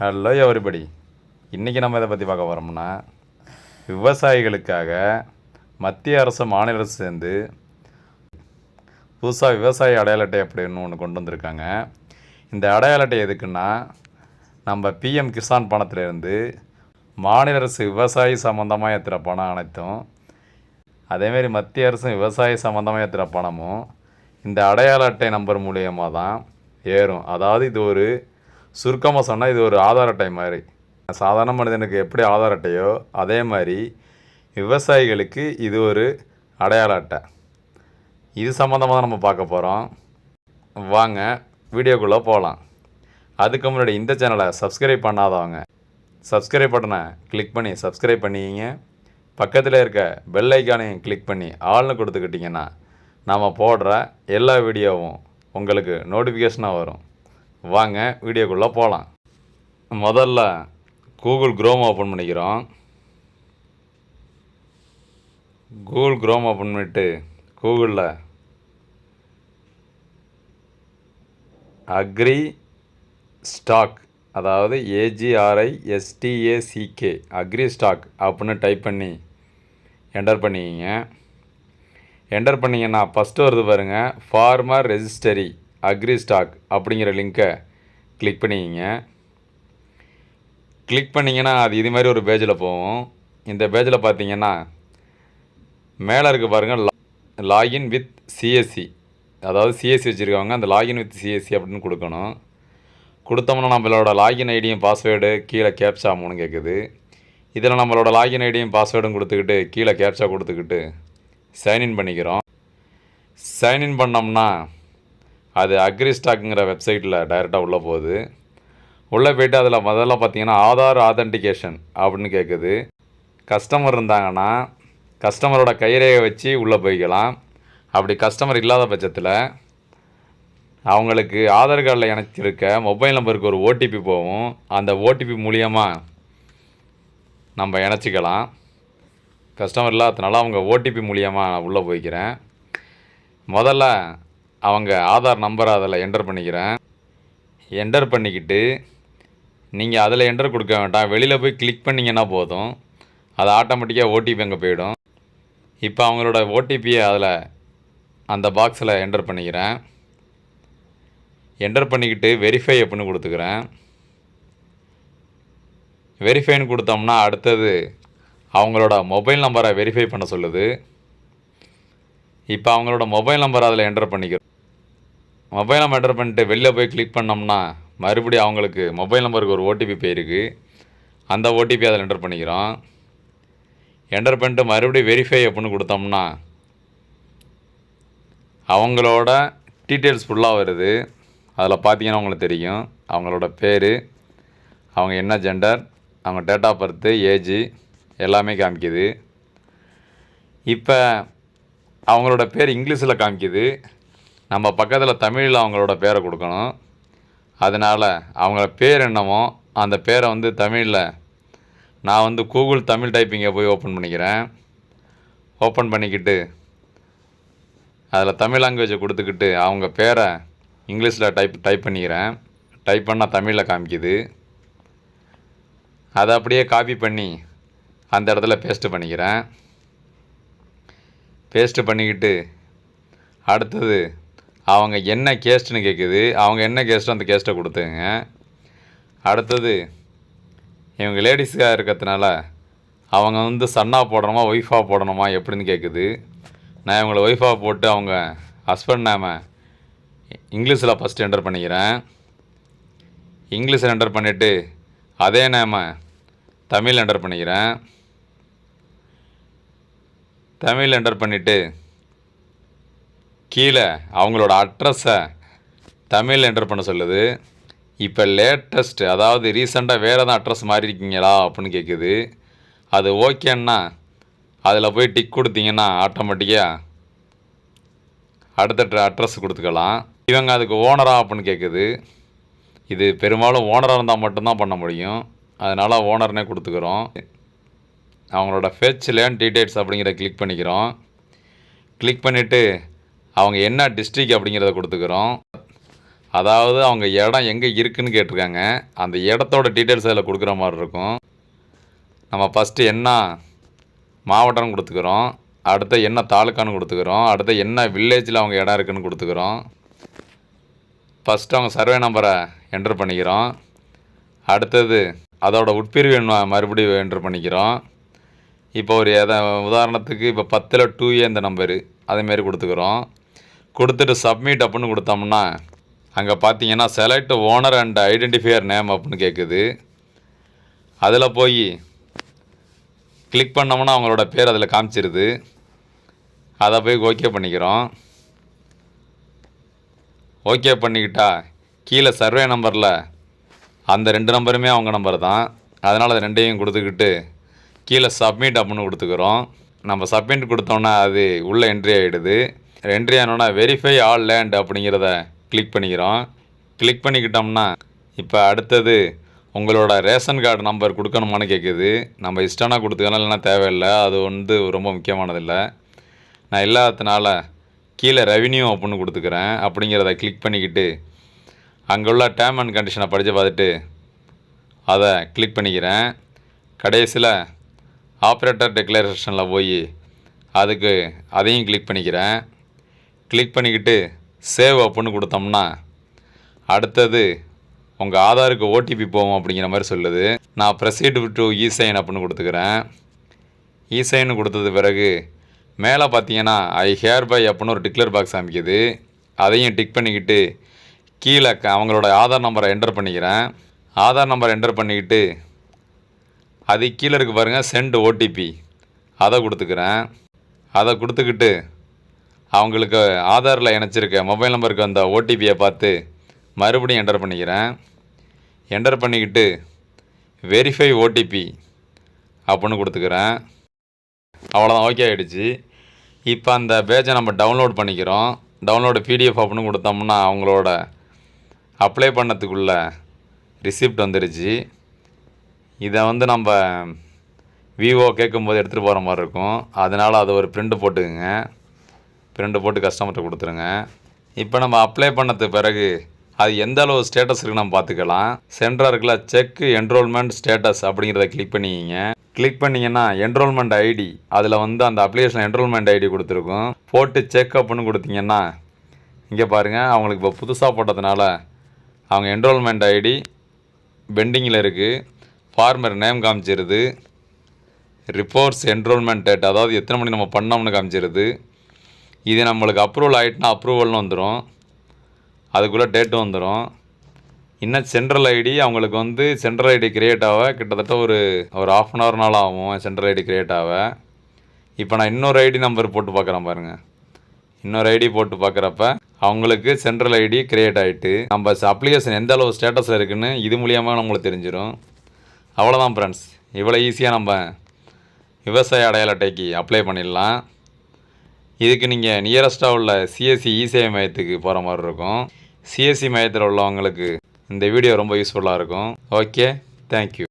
Hello everybody இன்றைக்கி நம்ம இதை பற்றி பார்க்க போகிறோம்னா விவசாயிகளுக்காக மத்திய அரசு மாநில அரசு சேர்ந்து புதுசாக விவசாய அடையாள அட்டை அப்படின்னு ஒன்று கொண்டு வந்திருக்காங்க. இந்த அடையாள அட்டை எதுக்குன்னா நம்ம பிஎம் கிசான் பணத்திலேருந்து மாநில அரசு விவசாயி சம்மந்தமாக ஏற்றுகிற பணம் அனைத்தும் அதேமாரி மத்திய அரசு விவசாயி சம்மந்தமாக ஏற்றுகிற பணமும் இந்த அடையாள அட்டை நம்பர் மூலியமாக தான் ஏறும். அதாவது இது ஒரு சுருக்கமாக சொன்னால் இது ஒரு ஆதார் அட்டை மாதிரி. சாதாரண மனிதனுக்கு எப்படி ஆதார் அட்டையோ அதே மாதிரி விவசாயிகளுக்கு இது ஒரு அடையாள அட்டை. இது சம்மந்தமாக தான் நம்ம பார்க்க போகிறோம் வாங்க வீடியோக்குள்ளே போகலாம் அதுக்கு முன்னாடி இந்த சேனலை சப்ஸ்கிரைப் பண்ணாதவங்க சப்ஸ்கிரைப் பட்டனை கிளிக் பண்ணி சப்ஸ்கிரைப் பண்ணிக்கிங்க. பக்கத்தில் இருக்க பெல் ஐக்கானையும் கிளிக் பண்ணி ஆள்னு கொடுத்துக்கிட்டிங்கன்னா நாம் போடுற எல்லா வீடியோவும் உங்களுக்கு நோட்டிஃபிகேஷனாக வரும். வாங்க வீடியோக்குள்ளே போகலாம் முதல்ல கூகுள் க்ரோம் ஓப்பன் பண்ணிக்கிறோம். கூகுள் க்ரோம் ஓப்பன் பண்ணிட்டு கூகுளில் அக்ரி ஸ்டாக் அதாவது A G R I S T A C K agri stock அப்படின்னு டைப் பண்ணி என்டர் பண்ணிக்கிங்க. என்டர் பண்ணிங்கன்னா ஃபஸ்ட்டு வருது பாருங்கள் ஃபார்மர் ரெஜிஸ்டரி அக்ரி ஸ்டாக் அப்படிங்கிற லிங்க்கை கிளிக் பண்ணிக்கிங்க. கிளிக் பண்ணிங்கன்னா அது இது மாதிரி ஒரு பேஜில் போகும். இந்த பேஜில் பார்த்தீங்கன்னா மேலே இருக்குது பாருங்கள் லாகின் வித் சிஎஸ்சி அதாவது சிஎஸ்சி வச்சுருக்கவங்க அந்த லாகின் வித் சிஎஸ்சி அப்படின்னு கொடுக்கணும். கொடுத்தோம்னா நம்மளோட லாகின் ஐடியும் பாஸ்வேர்டு கீழே கேப்சா மூணு கேட்குது இதில் நம்மளோட லாகின் ஐடியும் பாஸ்வேர்டும் கொடுத்துக்கிட்டு கீழே கேப்சா கொடுத்துக்கிட்டு சைன்இன் பண்ணிக்கிறோம். சைன்இன் பண்ணோம்னா அது அக்ரி ஸ்டாக்குங்கிற வெப்சைட்டில் டைரெக்டாக உள்ளே போகுது. உள்ளே போயிட்டு அதில் முதல்ல பார்த்தீங்கன்னா ஆதார் ஆதென்டிகேஷன் அப்படின்னு கேட்குது. கஸ்டமர் இருந்தாங்கன்னா கஸ்டமரோட கைரேகை வச்சு உள்ளே போய்க்கலாம். அப்படி கஸ்டமர் இல்லாத பட்சத்தில் அவங்களுக்கு ஆதார் கார்டில் இணைச்சிருக்க மொபைல் நம்பருக்கு ஒரு ஓடிபி போகும். அந்த ஓடிபி மூலியமாக நம்ம இணைச்சிக்கலாம். கஸ்டமர் இல்லாததுனால அவங்க ஓடிபி மூலியமாக நான் உள்ளே போய்க்கிறேன். முதல்ல அவங்க ஆதார் நம்பரை அதில் என்டர் பண்ணிக்கிறேன். என்டர் பண்ணிக்கிட்டு நீங்கள் அதில் என்டர் கொடுக்க வேண்டாம். வெளியில் போய் கிளிக் பண்ணிங்கன்னா போதும். அது ஆட்டோமேட்டிக்காக ஓடிபி அங்கே போயிடும். இப்போ அவங்களோட ஓடிபியை அதில் அந்த பாக்ஸில் என்டர் பண்ணிக்கிறேன். என்டர் பண்ணிக்கிட்டு வெரிஃபை அப்படின்னு கொடுத்துக்கிறேன். வெரிஃபைன்னு கொடுத்தோம்னா அடுத்தது அவங்களோட மொபைல் நம்பரை வெரிஃபை பண்ண சொல்லுது. இப்போ அவங்களோட மொபைல் நம்பர் அதில் என்டர் பண்ணிக்கிறோம். மொபைல் நம்பர் என்டர் பண்ணிட்டு வெளில போய் கிளிக் பண்ணோம்னா மறுபடியும் அவங்களுக்கு மொபைல் நம்பருக்கு ஒரு ஓடிபி போயிருக்கு. அந்த ஓடிபி அதில் என்டர் பண்ணிக்கிறோம். என்டர் பண்ணிட்டு மறுபடியும் வெரிஃபை அப்படின்னு கொடுத்தோம்னா அவங்களோட டீட்டெயில்ஸ் ஃபுல்லாக வருது. அதில் பார்த்தீங்கன்னா உங்களுக்கு தெரியும். அவங்களோட பேர் அவங்க என்ன ஜெண்டர் அவங்க டேட் ஆஃப் பர்த்து ஏஜு எல்லாமே காமிக்குது. இப்போ அவங்களோட பேர் இங்கிலீஷில் காமிக்குது. நம்ம பக்கத்தில் தமிழில் அவங்களோட பேரை கொடுக்கணும். அதனால் அவங்கள பேர் என்னமோ அந்த பேரை வந்து தமிழில் நான் வந்து கூகுள் தமிழ் டைப்பிங்கை போய் ஓப்பன் பண்ணிக்கிறேன். ஓப்பன் பண்ணிக்கிட்டு அதில் தமிழ் லாங்குவேஜை கொடுத்துக்கிட்டு அவங்க பேரை இங்கிலீஷில் டைப் டைப் பண்ணிக்கிறேன். டைப் பண்ணால் தமிழில் காமிக்குது. அதை அப்படியே காப்பி பண்ணி அந்த இடத்துல பேஸ்ட்டு பண்ணிக்கிறேன். பேஸ்ட்டு பண்ணிக்கிட்டு அடுத்தது அவங்க என்ன கேஸ்ட்டுன்னு கேட்குது அவங்க என்ன கேஸ்ட்டோ அந்த கேஸ்ட்டை கொடுத்துங்க. அடுத்தது இவங்க லேடிஸாக இருக்கிறதுனால அவங்க வந்து சன்னாக போடணுமா ஒய்ஃபாக போடணுமா எப்படின்னு கேட்குது நான் இவங்களை ஒய்ஃபாக போட்டு அவங்க ஹஸ்பண்ட் நேமை இங்கிலீஷில் ஃபஸ்ட்டு என்டர் பண்ணிக்கிறேன். இங்கிலீஷில் என்டர் பண்ணிவிட்டு அதே நாம தமிழ் என்டர் பண்ணிக்கிறேன். தமிழ் என்டர் பண்ணிவிட்டு கீழே அவங்களோட அட்ரஸை தமிழ் என்டர் பண்ண சொல்லுது. இப்போ லேட்டஸ்ட் அதாவது ரீசெண்டாக வேறு எதாவது அட்ரஸ் மாறி இருக்கீங்களா அப்படின்னு கேட்குது அது ஓகேன்னா அதில் போய் டிக் கொடுத்தீங்கன்னா ஆட்டோமேட்டிக்காக அடுத்த அட்ரஸ் கொடுத்துக்கலாம். இவங்க அதுக்கு ஓனரா அப்படின்னு கேட்குது இது பெரும்பாலும் ஓனராக இருந்தால் மட்டும்தான் பண்ண முடியும். அதனால் ஓனர்னே கொடுத்துக்கிறோம். அவங்களோட ஃபெச் லேண்ட் டீட்டெயில்ஸ் அப்படிங்கிற கிளிக் பண்ணிக்கிறோம். கிளிக் பண்ணிவிட்டு அவங்க என்ன டிஸ்ட்ரிக் அப்படிங்கிறத கொடுத்துக்கிறோம். அதாவது அவங்க இடம் எங்கே இருக்குதுன்னு கேட்டிருக்காங்க. அந்த இடத்தோட டீட்டெயில்ஸ் அதில் கொடுக்குற மாதிரி இருக்கும். நம்ம ஃபஸ்ட்டு என்ன மாவட்டம்னு கொடுத்துக்கிறோம். அடுத்து என்ன தாலுக்கான்னு கொடுத்துக்கிறோம். அடுத்து என்ன வில்லேஜில் அவங்க இடம் இருக்குதுன்னு கொடுத்துக்கிறோம். ஃபஸ்ட்டு அவங்க சர்வே நம்பரை என்ட்ரு பண்ணிக்கிறோம். அடுத்தது அதோட உட்பிரிவு மறுபடியும் என்ட்ரு பண்ணிக்கிறோம். இப்போ ஒரு எதை உதாரணத்துக்கு இப்போ பத்தில் டூ ஏ இந்த நம்பரு அதேமாரி கொடுத்துக்கிறோம். கொடுத்துட்டு சப்மிட் அப்படின்னு கொடுத்தோம்னா அங்கே பார்த்தீங்கன்னா select owner and identifier name அப்படின்னு கேட்குது அதில் போய் கிளிக் பண்ணோம்னா அவங்களோட பேர் அதில் காமிச்சிருது. அதை போய் ஓகே பண்ணிக்கிறோம். ஓகே பண்ணிக்கிட்டா கீழே சர்வே நம்பரில் அந்த ரெண்டு நம்பருமே அவங்க நம்பர் தான். அதனால் அது ரெண்டையும் கொடுத்துக்கிட்டு கீழே சப்மிட் அப்படின்னு கொடுத்துக்கிறோம். நம்ம சப்மிட் கொடுத்தோன்னா அது உள்ளே என்ட்ரி ஆகிடுது என்ட்ரி ஆனோன்னா வெரிஃபை ஆல் லேண்ட் அப்படிங்கிறத கிளிக் பண்ணிக்கிறோம். கிளிக் பண்ணிக்கிட்டோம்னா இப்போ அடுத்தது உங்களோட ரேஷன் கார்டு நம்பர் கொடுக்கணுமான்னு கேட்குது நம்ம இஷ்டம்னா கொடுத்துக்கணும் இல்லைனா தேவையில்லை. அது வந்து ரொம்ப முக்கியமானதில்லை. நான் இல்லாததுனால கீழே ரெவின்யூ அப்படின்னு கொடுத்துக்கிறேன். அப்படிங்கிறத கிளிக் பண்ணிக்கிட்டு அங்கே உள்ள டேர்ம் அண்ட் கண்டிஷனை படித்து பார்த்துட்டு அதை கிளிக் பண்ணிக்கிறேன். கடைசியில் ஆப்ரேட்டர் டெக்ளரேஷனில் போய் அதுக்கு அதையும் கிளிக் பண்ணிக்கிறேன். கிளிக் பண்ணிக்கிட்டு சேவ் அப்புடின்னு கொடுத்தோம்னா அடுத்தது உங்கள் ஆதாருக்கு ஓடிபி போகும் அப்படிங்கிற மாதிரி சொல்லுது. நான் ப்ரொசீடு டு இசைன் அப்படின்னு கொடுத்துக்கிறேன். இசைன்னு கொடுத்தது பிறகு மேலே பார்த்தீங்கன்னா ஐ ஹேர் பை அப்படின்னு ஒரு டிக்ளர் பாக்ஸ் அமைக்குது அதையும் டிக் பண்ணிக்கிட்டு கீழே க- அவங்களோட ஆதார் நம்பரை என்டர் பண்ணிக்கிறேன். ஆதார் நம்பர் என்டர் பண்ணிக்கிட்டு அது கீழே இருக்கு பாருங்கள் சென்ட் ஓடிபி அதை கொடுத்துக்கிறேன். அதை கொடுத்துக்கிட்டு அவங்களுக்கு ஆதாரில் இணைச்சிருக்க மொபைல் நம்பருக்கு வந்த ஓடிபியை பார்த்து மறுபடியும் என்டர் பண்ணிக்கிறேன். என்டர் பண்ணிக்கிட்டு வெரிஃபை ஓடிபி அப்படின்னு கொடுத்துக்கிறேன். அவ்வளோதான் ஓகே ஆகிடுச்சு இப்போ அந்த பேஜை நம்ம டவுன்லோட் பண்ணிக்கிறோம். டவுன்லோடு பிடிஎஃப் அப்படின்னு கொடுத்தோம்னா அவங்களோட அப்ளை பண்ணத்துக்குள்ள ரிசிப்ட் வந்துருச்சு. இதை வந்து நம்ம விவோ கேட்கும்போது எடுத்துகிட்டு போகிற மாதிரி இருக்கும். அதனால் அதை ஒரு பிரிண்ட் போட்டுக்குங்க. பிரிண்ட் போட்டு கஸ்டமர்கிட்ட கொடுத்துருங்க. இப்போ நம்ம அப்ளை பண்ணது பிறகு அது எந்த அளவு ஸ்டேட்டஸ் இருக்குன்னு நம்ம பார்த்துக்கலாம். சென்டராக இருக்குல்ல செக் என்ரோல்மெண்ட் ஸ்டேட்டஸ் அப்படிங்கிறத கிளிக் பண்ணிக்கிங்க. கிளிக் பண்ணிங்கன்னா என்ரோல்மெண்ட் ஐடி அதில் வந்து அந்த அப்ளிகேஷன் என்ரோல்மெண்ட் ஐடி கொடுத்துருக்கும். போட்டு செக் அப்புன்னு கொடுத்தீங்கன்னா இங்கே பாருங்கள் அவங்களுக்கு இப்போ புதுசாக போட்டதுனால அவங்க என்ரோல்மெண்ட் ஐடி பெண்டிங்கில் இருக்குது ஃபார்மர் நேம் காமிச்சிருது. ரிப்போர்ட்ஸ் என்ரோல்மெண்ட் டேட் அதாவது எத்தனை மணி நம்ம பண்ணோம்னு காமிச்சிருது. இது நம்மளுக்கு அப்ரூவல் ஆகிட்டுனா அப்ரூவல்னு வந்துடும் அதுக்குள்ளே டேட்டும் வந்துடும் இன்னும் சென்ட்ரல் ஐடி அவங்களுக்கு வந்து சென்ட்ரல் ஐடி கிரியேட் ஆக கிட்டத்தட்ட ஒரு ஒரு ஆஃப் அன் ஹவர் நாள் ஆகும் சென்ட்ரல் ஐடி கிரியேட் ஆக. இப்போ நான் இன்னொரு ஐடி நம்பர் போட்டு பார்க்குறேன் பாருங்கள் இன்னொரு ஐடி போட்டு பார்க்குறப்ப அவங்களுக்கு சென்ட்ரல் ஐடி கிரியேட் ஆகிட்டு நம்ம அப்ளிகேஷன் எந்த அளவு ஸ்டேட்டஸில் இருக்குதுன்னு இது மூலியமாக நம்மளுக்கு தெரிஞ்சிடும் அவ்வளோதான் ஃப்ரெண்ட்ஸ் இவ்வளோ ஈஸியாக நம்ம விவசாய அடையாள அட்டைக்கு அப்ளை பண்ணிடலாம். இதுக்கு நீங்கள் நியரஸ்ட்டாக உள்ள சிஎஸ்சி இசேவை மையத்துக்கு போகிற மாதிரி இருக்கும். சிஎஸ்சி மையத்தில் உள்ளவங்களுக்கு இந்த வீடியோ ரொம்ப யூஸ்ஃபுல்லாக இருக்கும். Okay thank you